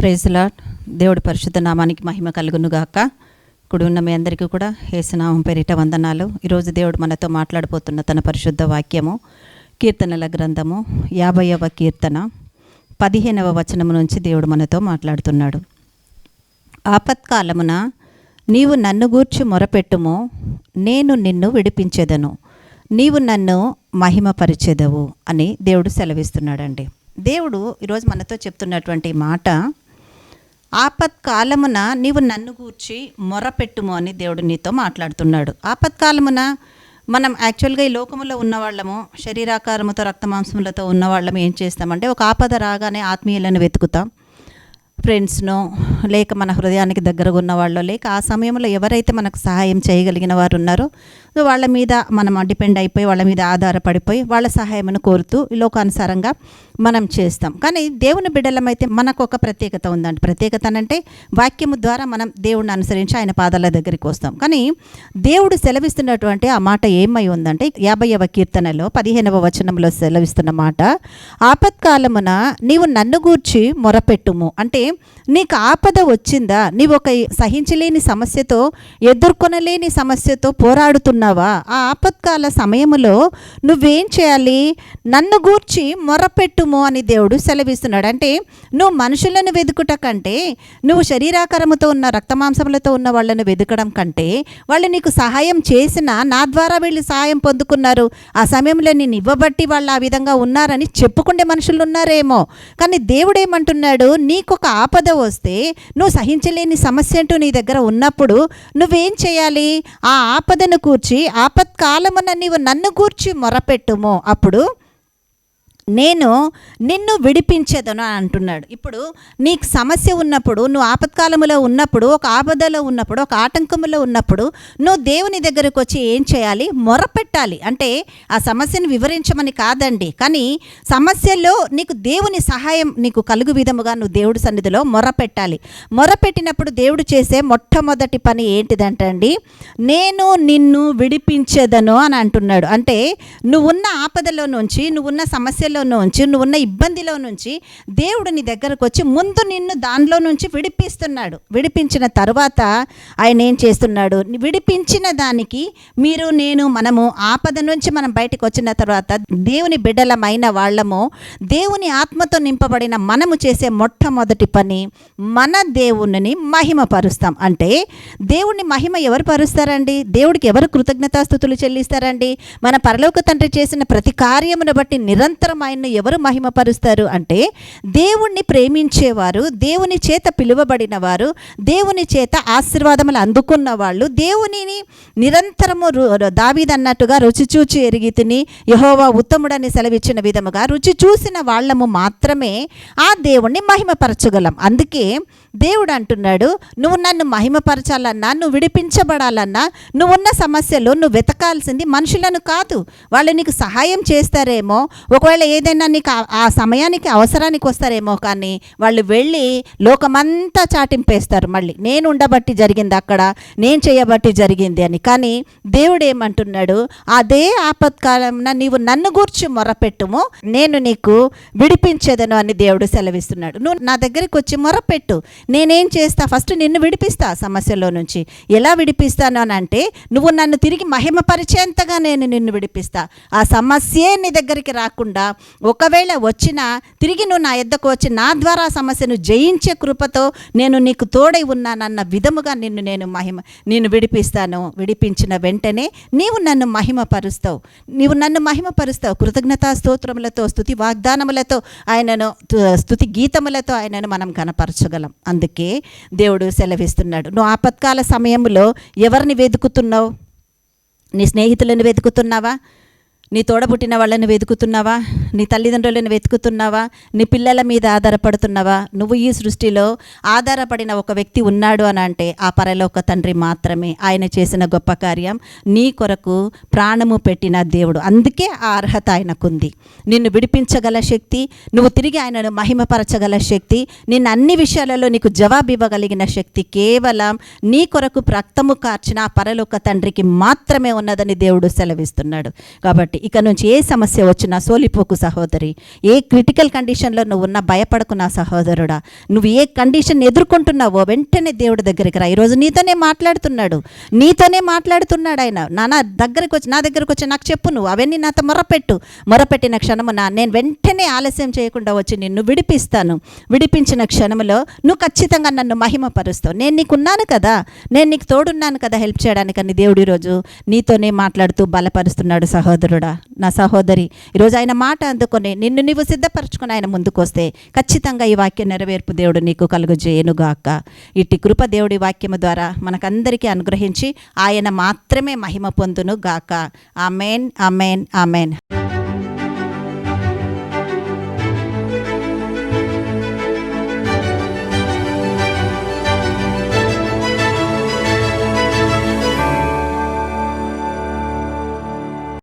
ప్రేజలా దేవుడి పరిశుద్ధ నామానికి మహిమ కలుగును గాక ఉన్న మీ అందరికీ కూడా ఏసునామం పేరిట వందనాలు. ఈరోజు దేవుడు మనతో మాట్లాడబోతున్న తన పరిశుద్ధ వాక్యము కీర్తనల గ్రంథము యాభైవ కీర్తన పదిహేనవ వచనము నుంచి దేవుడు మనతో మాట్లాడుతున్నాడు. ఆపత్కాలమున నీవు నన్ను గూర్చి మొరపెట్టుము నేను నిన్ను విడిపించేదను. నీవు నన్ను మహిమపరిచేదవు అని దేవుడు సెలవిస్తున్నాడండి. దేవుడు ఈరోజు మనతో చెప్తున్నటువంటి మాట ఆపత్కాలమున నీవు నన్ను గూర్చి మొరపెట్టుము అని దేవుడు నీతో మాట్లాడుతున్నాడు. ఆపత్కాలమున మనం యాక్చువల్గా ఈ లోకములో ఉన్నవాళ్ళము శరీరాకారముతో రక్తమాంసములతో ఉన్నవాళ్ళము ఏం చేస్తామంటే ఒక ఆపద రాగానే ఆత్మీయులను వెతుకుతాం. ఫ్రెండ్స్ను లేక మన హృదయానికి దగ్గరగా ఉన్నవాళ్ళో లేక ఆ సమయంలో ఎవరైతే మనకు సహాయం చేయగలిగిన వారు ఉన్నారో సో వాళ్ళ మీద మనం డిపెండ్ అయిపోయి వాళ్ళ మీద ఆధారపడిపోయి వాళ్ళ సహాయమును కోరుతూ ఈ లోకానుసారంగా మనం చేస్తాం. కానీ దేవుని బిడ్డలమైతే మనకు ఒక ప్రత్యేకత ఉందండి. ప్రత్యేకత అంటే వాక్యము ద్వారా మనం దేవుడిని అనుసరించి ఆయన పాదాల దగ్గరికి వస్తాం. కానీ దేవుడు సెలవిస్తున్నటువంటి ఆ మాట ఏమై ఉందంటే యాభైవ కీర్తనలో పదిహేనవ వచనంలో సెలవిస్తున్న మాట ఆపత్కాలమున నీవు నన్ను గూర్చి మొరపెట్టుము. అంటే నీకు ఆపద వచ్చిందా? నీవు ఒక సహించలేని సమస్యతో ఎదుర్కొనలేని సమస్యతో పోరాడుతున్నావా? ఆ ఆపత్కాల సమయములో నువ్వేం చేయాలి? నన్ను గూర్చి మొరపెట్టు వెతుకుము అని దేవుడు సెలవిస్తున్నాడు. అంటే నువ్వు మనుషులను వెతుకుట కంటే నువ్వు శరీరాకారముతో ఉన్న రక్తమాంసములతో ఉన్న వాళ్ళను వెతకడం కంటే వాళ్ళు నీకు సహాయం చేసినా నా ద్వారా వీళ్ళు సహాయం పొందుకున్నారు. ఆ సమయంలో నేను ఇవ్వబట్టి వాళ్ళు ఆ విధంగా ఉన్నారని చెప్పుకుండే మనుషులు ఉన్నారేమో. కానీ దేవుడు ఏమంటున్నాడు నీకు ఒక ఆపద వస్తే నువ్వు సహించలేని సమస్య అంటూ నీ దగ్గర ఉన్నప్పుడు నువ్వేం చేయాలి? ఆ ఆపదను కూర్చి ఆపత్కాలమున నీవు నన్ను కూర్చి మొరపెట్టుము. అప్పుడు నేను నిన్ను విడిపించేదను అని అంటున్నాడు. ఇప్పుడు నీకు సమస్య ఉన్నప్పుడు నువ్వు ఆపత్కాలములో ఉన్నప్పుడు ఒక ఆపదలో ఉన్నప్పుడు ఒక ఆటంకములో ఉన్నప్పుడు నువ్వు దేవుని దగ్గరకు వచ్చి ఏం చేయాలి? మొరపెట్టాలి. అంటే ఆ సమస్యను వివరించమని కాదండి. కానీ సమస్యల్లో నీకు దేవుని సహాయం నీకు కలుగు విధముగా నువ్వు దేవుడి సన్నిధిలో మొరపెట్టాలి. మొరపెట్టినప్పుడు దేవుడు చేసే మొట్టమొదటి పని ఏంటిదంటండి నేను నిన్ను విడిపించేదను అని అంటున్నాడు. అంటే నువ్వున్న ఆపదలో నుంచి నువ్వున్న సమస్యలో నుంచి నువ్వున్న ఇబ్బందిలో నుంచి దేవుడు నీ దగ్గరకు వచ్చి ముందు నిన్ను దానిలో నుంచి విడిపిస్తున్నాడు. విడిపించిన తర్వాత ఆయన ఏం చేస్తున్నాడు? విడిపించిన దానికి మీరు నేను మనము ఆపద నుంచి మనం బయటకు వచ్చిన తర్వాత దేవుని బిడ్డలమైన వాళ్ళము దేవుని ఆత్మతో నింపబడిన మనము చేసే మొట్టమొదటి పని మన దేవుని మహిమపరుస్తాం. అంటే దేవుణ్ణి మహిమ ఎవరు పరుస్తారండి? దేవుడికి ఎవరు కృతజ్ఞతాస్థుతులు చెల్లిస్తారండి? మన పరలోక తండ్రి చేసిన ప్రతి కార్యమును బట్టి నిరంతరం ఆయన్ను ఎవరు మహిమపరుస్తారు అంటే దేవుణ్ణి ప్రేమించేవారు దేవుని చేత పిలువబడిన వారు దేవుని చేత ఆశీర్వాదములు అందుకున్న వాళ్ళు దేవునిని నిరంతరము రు- దావీదన్నట్టుగా రుచి చూచి ఎరిగి తిని యహోవా ఉత్తముడని సెలవిచ్చిన విధముగా రుచి చూసిన వాళ్ళము మాత్రమే ఆ దేవుణ్ణి మహిమపరచగలం. అందుకే దేవుడు అంటున్నాడు నువ్వు నన్ను మహిమపరచాలన్నా నువ్వు విడిపించబడాలన్నా నువ్వున్న సమస్యలు నువ్వు వెతకాల్సింది మనుషులను కాదు. వాళ్ళు నీకు సహాయం చేస్తారేమో ఒకవేళ ఏదైనా నీకు ఆ- సమయానికి అవసరానికి వస్తారేమో కానీ వాళ్ళు వెళ్ళి లోకమంతా చాటింపేస్తారు మళ్ళీ. నేను ఉండబట్టి జరిగింది అక్కడ నేను చేయబట్టి జరిగింది అని. కానీ దేవుడు ఏమంటున్నాడు? అదే ఆపత్కాలంన నీవు నన్ను గూర్చి మొరపెట్టుము నేను నీకు విడిపించేదను అని దేవుడు సెలవిస్తున్నాడు. నువ్వు నా దగ్గరికి వచ్చి మొరపెట్టు. నేనేం చేస్తా? ఫస్ట్ నిన్ను విడిపిస్తా ఆ సమస్యలో నుంచి. ఎలా విడిపిస్తాను అని అంటే నువ్వు నన్ను తిరిగి మహిమపరిచేంతగా నేను నిన్ను విడిపిస్తా. ఆ సమస్యే నీ దగ్గరికి రాకుండా ఒకవేళ వచ్చినా తిరిగి నువ్వు నా ఎద్దకు వచ్చి నా ద్వారా సమస్యను జయించే కృపతో నేను నీకు తోడై ఉన్నానన్న విధముగా నిన్ను నేను మహిమ నేను విడిపిస్తాను. విడిపించిన వెంటనే నీవు నన్ను మహిమపరుస్తావు. నీవు నన్ను మహిమపరుస్తావు. కృతజ్ఞతా స్తోత్రములతో స్థుతి వాగ్దానములతో ఆయనను స్థుతి గీతములతో ఆయనను మనం కనపరచగలం అందుకే దేవుడు సెలవిస్తున్నాడు. నువ్వు ఆపత్కాల సమయంలో ఎవరిని వెతుకుతున్నావు? నీ స్నేహితులను వెతుకుతున్నావా? నీ తోడబుట్టిన వాళ్ళని వెతుకుతున్నావా? నీ తల్లిదండ్రులను వెతుకుతున్నావా? నీ పిల్లల మీద ఆధారపడుతున్నావా? నువ్వు ఈ సృష్టిలో ఆధారపడిన ఒక వ్యక్తి ఉన్నాడు అని అంటే ఆ పరలోక తండ్రి మాత్రమే. ఆయన చేసిన గొప్ప కార్యం నీ కొరకు ప్రాణము పెట్టిన దేవుడు. అందుకే ఆ అర్హత ఆయనకుంది. నిన్ను విడిపించగల శక్తి నువ్వు తిరిగి ఆయనను మహిమపరచగల శక్తి నిన్ను అన్ని విషయాలలో నీకు జవాబు ఇవ్వగలిగిన శక్తి కేవలం నీ కొరకు రక్తము కార్చిన ఆ పరలోక తండ్రికి మాత్రమే ఉన్నదని దేవుడు సెలవిస్తున్నాడు. కాబట్టి ఇక నుంచి ఏ సమస్య వచ్చినా సోలిపోకు సహోదరి. ఏ క్రిటికల్ కండిషన్లో నువ్వు ఉన్నా భయపడకు నా సహోదరుడా. నువ్వు ఏ కండిషన్ ఎదుర్కొంటున్నావో వెంటనే దేవుడి దగ్గరికి రా. ఈరోజు నీతోనే మాట్లాడుతున్నాడు. నీతోనే మాట్లాడుతున్నాడు ఆయన. నాన్న దగ్గరికి వచ్చి నా దగ్గరకు వచ్చి నాకు చెప్పు నువ్వు. అవన్నీ నాతో మొరపెట్టు. మొరపెట్టిన క్షణమున నేను వెంటనే ఆలస్యం చేయకుండా వచ్చి నిన్ను విడిపిస్తాను. విడిపించిన క్షణములో నువ్వు ఖచ్చితంగా నన్ను మహిమపరుస్తావు. నేను నీకున్నాను కదా. నేను నీకు తోడున్నాను కదా హెల్ప్ చేయడానికని దేవుడు ఈరోజు నీతోనే మాట్లాడుతూ బలపరుస్తున్నాడు సహోదరుడా. నా సహోదరి. ఈరోజు ఆయన మాట అందుకొని నిన్ను నీవు సిద్ధపరచుకుని ఆయన ముందుకు వస్తే ఖచ్చితంగా ఈ వాక్య నెరవేర్పు దేవుడు నీకు కలుగజేయనుగాక. ఇట్టి కృప దేవుడి వాక్యము ద్వారా మనకందరికీ అనుగ్రహించి ఆయన మాత్రమే మహిమ పొందును గాక ఆమెన్ ఆమెన్ ఆమెన్.